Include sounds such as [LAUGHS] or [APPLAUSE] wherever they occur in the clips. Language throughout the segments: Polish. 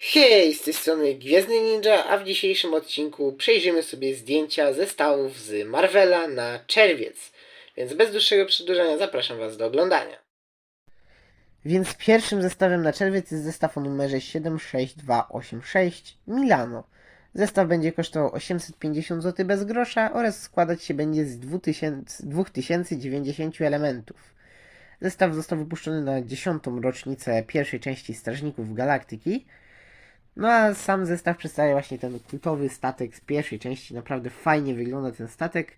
Hej, z tej strony Gwiezdny Ninja, a w dzisiejszym odcinku przejrzymy sobie zdjęcia zestawów z Marvela na czerwiec. Więc bez dłuższego przedłużania zapraszam Was do oglądania. Więc pierwszym zestawem na czerwiec jest zestaw o numerze 76286 Milano. Zestaw będzie kosztował 850 zł bez grosza oraz składać się będzie z 2000, 2090 elementów. Zestaw został wypuszczony na 10. rocznicę pierwszej części Strażników Galaktyki. No a sam zestaw przedstawia właśnie ten kultowy statek z pierwszej części. Naprawdę fajnie wygląda ten statek.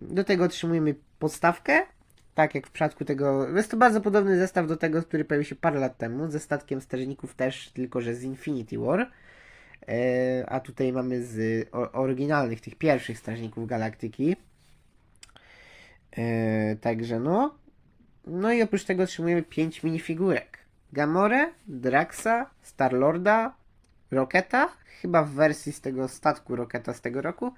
Do tego otrzymujemy podstawkę. Tak jak w przypadku tego. Jest to bardzo podobny zestaw do tego, który pojawił się parę lat temu. Ze statkiem strażników też, tylko że z Infinity War. Yy, A tutaj mamy z oryginalnych, tych pierwszych strażników galaktyki. Yy, Także no. No i oprócz tego otrzymujemy 5 minifigurek. Gamorę, Draxa, Starlorda, Rocketa, chyba w wersji z tego statku Rocketa z tego roku,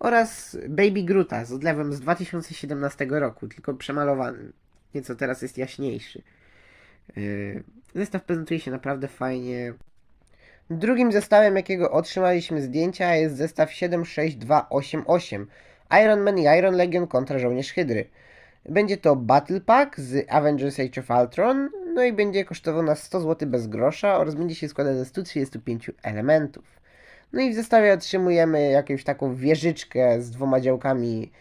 oraz Baby Groota z odlewem z 2017 roku, tylko przemalowanym. Nieco teraz jest jaśniejszy. Yy, Zestaw prezentuje się naprawdę fajnie. Drugim zestawem, jakiego otrzymaliśmy zdjęcia, jest zestaw 76288 Iron Man i Iron Legion kontra żołnierz Hydry. Będzie to Battle Pack z Avengers Age of Ultron, no i będzie kosztował nas 100 zł bez grosza oraz będzie się składać ze 135 elementów. No i w zestawie otrzymujemy jakąś taką wieżyczkę z dwoma działkami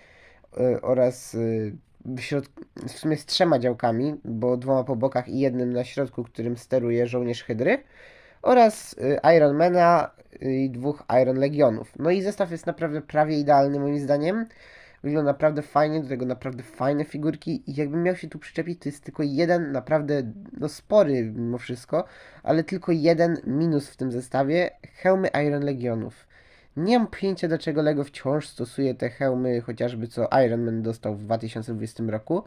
y, oraz y, w, środ- w sumie z trzema działkami, bo dwoma po bokach i jednym na środku, którym steruje żołnierz Hydry oraz y, Ironmana y, i dwóch Iron Legionów. No i zestaw jest naprawdę prawie idealny moim zdaniem. Wygląda naprawdę fajnie, do tego naprawdę fajne figurki i jakbym miał się tu przyczepić, to jest tylko jeden naprawdę, no spory mimo wszystko, ale tylko jeden minus w tym zestawie, hełmy Iron Legionów. Nie mam pojęcia dlaczego LEGO wciąż stosuje te hełmy, chociażby co Iron Man dostał w 2020 roku,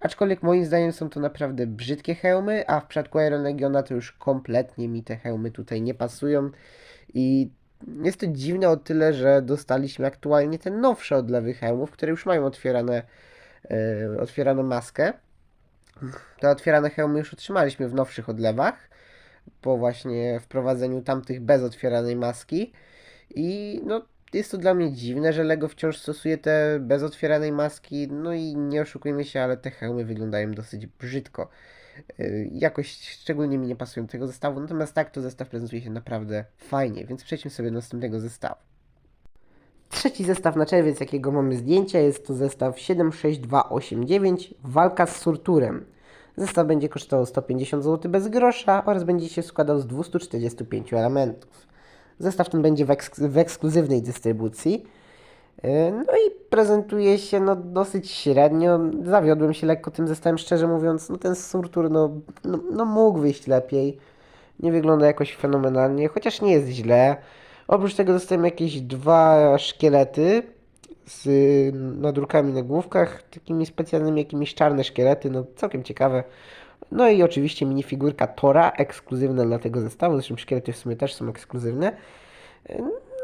aczkolwiek moim zdaniem są to naprawdę brzydkie hełmy, a w przypadku Iron Legiona to już kompletnie mi te hełmy tutaj nie pasują i jest to dziwne o tyle, że dostaliśmy aktualnie te nowsze odlewy hełmów, które już mają otwierane, e, otwieraną maskę. Te otwierane hełmy już otrzymaliśmy w nowszych odlewach, po właśnie wprowadzeniu tamtych bez otwieranej maski. I no, jest to dla mnie dziwne, że LEGO wciąż stosuje te bez otwieranej maski. No i nie oszukujmy się, ale te hełmy wyglądają dosyć brzydko. Y, Jakoś szczególnie mi nie pasują tego zestawu, natomiast tak to zestaw prezentuje się naprawdę fajnie, więc przejdźmy sobie do następnego zestawu. Trzeci zestaw na czerwiec, jakiego mamy zdjęcia, jest to zestaw 76289 Walka z Surturem. Zestaw będzie kosztował 150 zł bez grosza oraz będzie się składał z 245 elementów. Zestaw ten będzie w, eks- w ekskluzywnej dystrybucji. Yy, No i prezentuje się no dosyć średnio. Zawiodłem się lekko tym zestawem, szczerze mówiąc. No ten Surtur no, no, no mógł wyjść lepiej. Nie wygląda jakoś fenomenalnie, chociaż nie jest źle. Oprócz tego dostałem jakieś dwa szkielety z y, nadrukami na główkach, takimi specjalnymi jakimiś czarne szkielety, no całkiem ciekawe. No i oczywiście minifigurka Tora, ekskluzywna dla tego zestawu, zresztą szkielety w sumie też są ekskluzywne.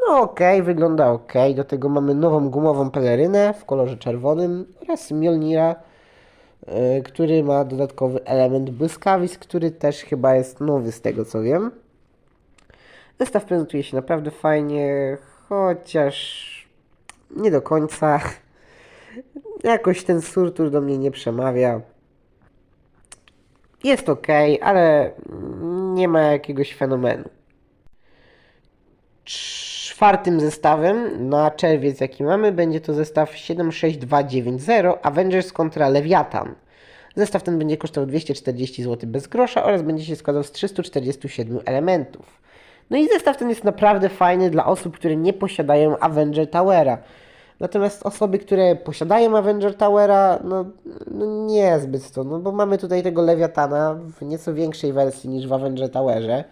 No okej, wygląda ok. Do tego mamy nową gumową pelerynę w kolorze czerwonym oraz Mjolnira, y, który ma dodatkowy element błyskawic, który też chyba jest nowy z tego co wiem. Zestaw prezentuje się naprawdę fajnie, chociaż nie do końca. [LAUGHS] Jakoś ten surtur do mnie nie przemawia. Jest ok, ale nie ma jakiegoś fenomenu. Czwartym zestawem na czerwiec, jaki mamy, będzie to zestaw 76290 Avengers kontra Leviathan. Zestaw ten będzie kosztował 240 zł bez grosza oraz będzie się składał z 347 elementów. No i zestaw ten jest naprawdę fajny dla osób, które nie posiadają Avenger Towera. Natomiast osoby, które posiadają Avenger Towera, no, no nie zbyt to, no bo mamy tutaj tego Lewiatana w nieco większej wersji niż w Avenger Towerze.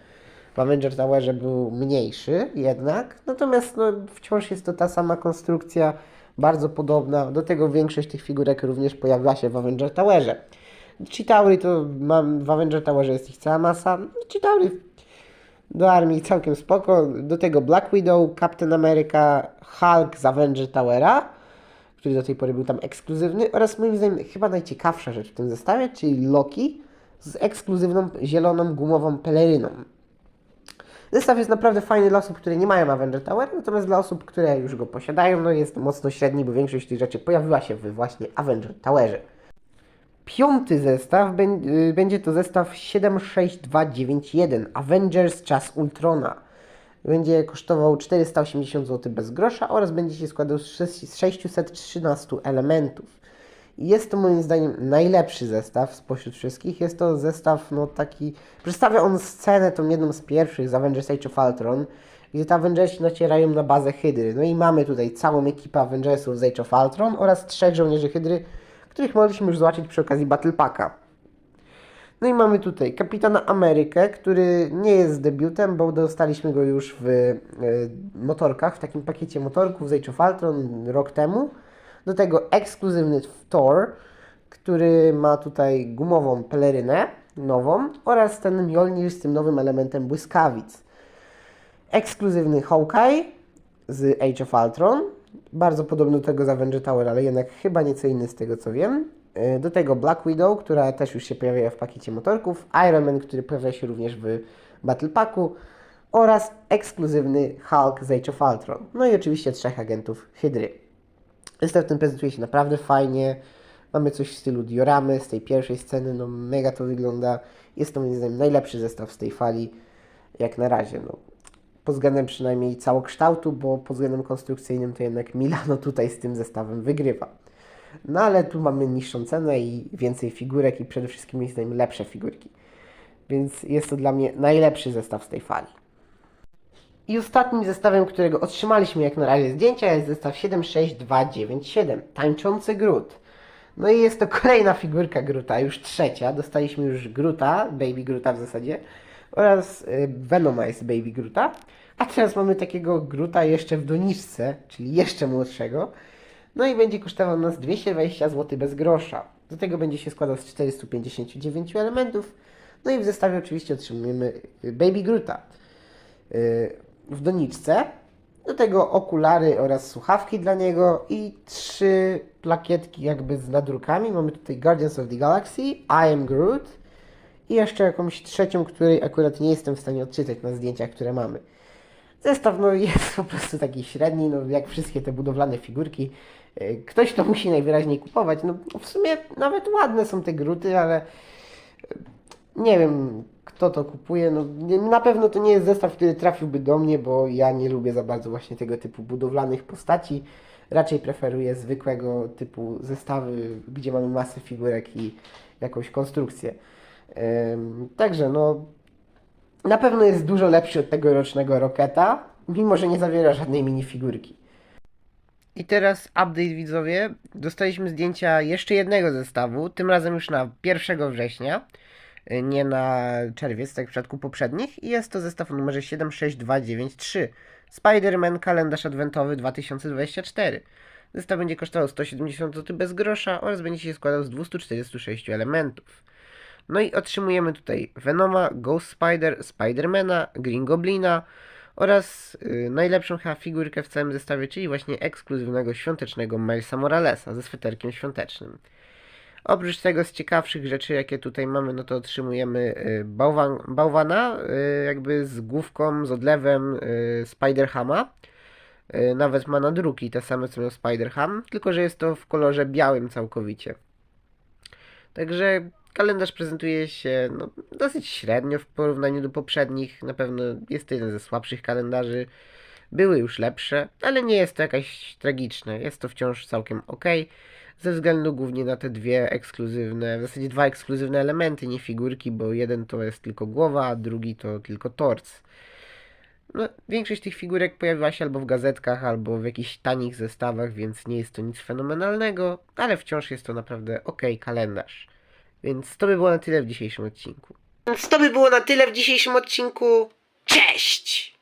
W Avenger Towerze był mniejszy jednak, natomiast no, wciąż jest to ta sama konstrukcja, bardzo podobna. Do tego większość tych figurek również pojawiła się w Avenger Towerze. Chitaury to mam, w Avenger Towerze jest ich cała masa. Chitaury do armii całkiem spoko. Do tego Black Widow, Captain America, Hulk z Avenger Towera, który do tej pory był tam ekskluzywny oraz moim zdaniem chyba najciekawsza rzecz w tym zestawie, czyli Loki z ekskluzywną zieloną gumową peleryną. Zestaw jest naprawdę fajny dla osób, które nie mają Avenger Tower, natomiast dla osób, które już go posiadają, no jest mocno średni, bo większość tych rzeczy pojawiła się w właśnie Avenger Towerze. Piąty zestaw y, będzie to zestaw 76291 Avengers Czas Ultrona. Będzie kosztował 480 zł bez grosza oraz będzie się składał z 613 elementów. Jest to moim zdaniem najlepszy zestaw spośród wszystkich. Jest to zestaw no taki. Przedstawia on scenę tą jedną z pierwszych z Avengers Age of Ultron, gdzie te Avengersi nacierają na bazę Hydry. No i mamy tutaj całą ekipę Avengersów z Age of Ultron oraz trzech żołnierzy Hydry, których mogliśmy już zobaczyć przy okazji Battle Packa. No i mamy tutaj Kapitana Amerykę, który nie jest debiutem, bo dostaliśmy go już w e, motorkach, w takim pakiecie motorków z Age of Ultron rok temu. Do tego ekskluzywny Thor, który ma tutaj gumową pelerynę nową oraz ten Mjolnir z tym nowym elementem błyskawic. Ekskluzywny Hawkeye z Age of Ultron, bardzo podobny do tego z Avenger Tower, ale jednak chyba nieco inny z tego co wiem. E, Do tego Black Widow, która też już się pojawia w pakiecie motorków, Iron Man, który pojawia się również w Battle Packu oraz ekskluzywny Hulk z Age of Ultron. No i oczywiście trzech agentów Hydry. Zestaw ten prezentuje się naprawdę fajnie. Mamy coś w stylu dioramy z tej pierwszej sceny, no mega to wygląda. Jest to moim zdaniem najlepszy zestaw z tej fali, jak na razie. No. Pod względem przynajmniej całokształtu, bo pod względem konstrukcyjnym to jednak Milano tutaj z tym zestawem wygrywa. No ale tu mamy niższą cenę i więcej figurek i przede wszystkim moim zdaniem lepsze figurki. Więc jest to dla mnie najlepszy zestaw z tej fali. I ostatnim zestawem, którego otrzymaliśmy jak na razie zdjęcia jest zestaw 76297, tańczący Groot. No i jest to kolejna figurka Groota, już trzecia. Dostaliśmy już Groota, Baby Groota w zasadzie, oraz y, Venomize Baby Groota. A teraz mamy takiego Groota jeszcze w doniczce, czyli jeszcze młodszego. No i będzie kosztował nas 220 zł bez grosza. Do tego będzie się składał z 459 elementów. No i w zestawie oczywiście otrzymujemy y, Baby Groota y, w doniczce. Do tego okulary oraz słuchawki dla niego i trzy plakietki jakby z nadrukami. Mamy tutaj Guardians of the Galaxy, I am Groot i jeszcze jakąś trzecią, której akurat nie jestem w stanie odczytać na zdjęciach, które mamy. Zestaw no, jest po prostu taki średni, no, jak wszystkie te budowlane figurki. Ktoś to musi najwyraźniej kupować. No, w sumie nawet ładne są te gruty, ale nie wiem, kto to kupuje. No, nie- na pewno to nie jest zestaw, który trafiłby do mnie, bo ja nie lubię za bardzo właśnie tego typu budowlanych postaci. Raczej preferuję zwykłego typu zestawy, gdzie mamy masę figurek i jakąś konstrukcję. Ym, także no, na pewno jest dużo lepszy od tego rocznego Roketa, mimo że nie zawiera żadnej minifigurki. I teraz update widzowie. Dostaliśmy zdjęcia jeszcze jednego zestawu, tym razem już na 1 września, nie na czerwiec, tak w przypadku poprzednich. I jest to zestaw o numerze 76293. Spider-Man kalendarz adwentowy 2024. Zestaw będzie kosztował 170 zł bez grosza oraz będzie się składał z 246 elementów. No i otrzymujemy tutaj Venoma, Ghost Spider, Spidermana, Green Goblina oraz y, najlepszą chyba figurkę w całym zestawie, czyli właśnie ekskluzywnego świątecznego Milesa Moralesa ze sweterkiem świątecznym. Oprócz tego z ciekawszych rzeczy, jakie tutaj mamy, no to otrzymujemy y, bałwan, bałwana, y, jakby z główką, z odlewem y, Spider-Hama. Nawet ma nadruki te same co miał Spider-Ham, tylko że jest to w kolorze białym całkowicie. Także kalendarz prezentuje się no, dosyć średnio w porównaniu do poprzednich. Na pewno jest to jeden ze słabszych kalendarzy. Były już lepsze, ale nie jest to jakaś tragiczne. Jest to wciąż całkiem ok. Ze względu głównie na te dwie ekskluzywne, w zasadzie dwa ekskluzywne elementy, nie figurki, bo jeden to jest tylko głowa, a drugi to tylko torc. No, większość tych figurek pojawiła się albo w gazetkach, albo w jakichś tanich zestawach, więc nie jest to nic fenomenalnego, ale wciąż jest to naprawdę ok kalendarz. Więc to by było na tyle w dzisiejszym odcinku. Więc to by było na tyle w dzisiejszym odcinku. Cześć!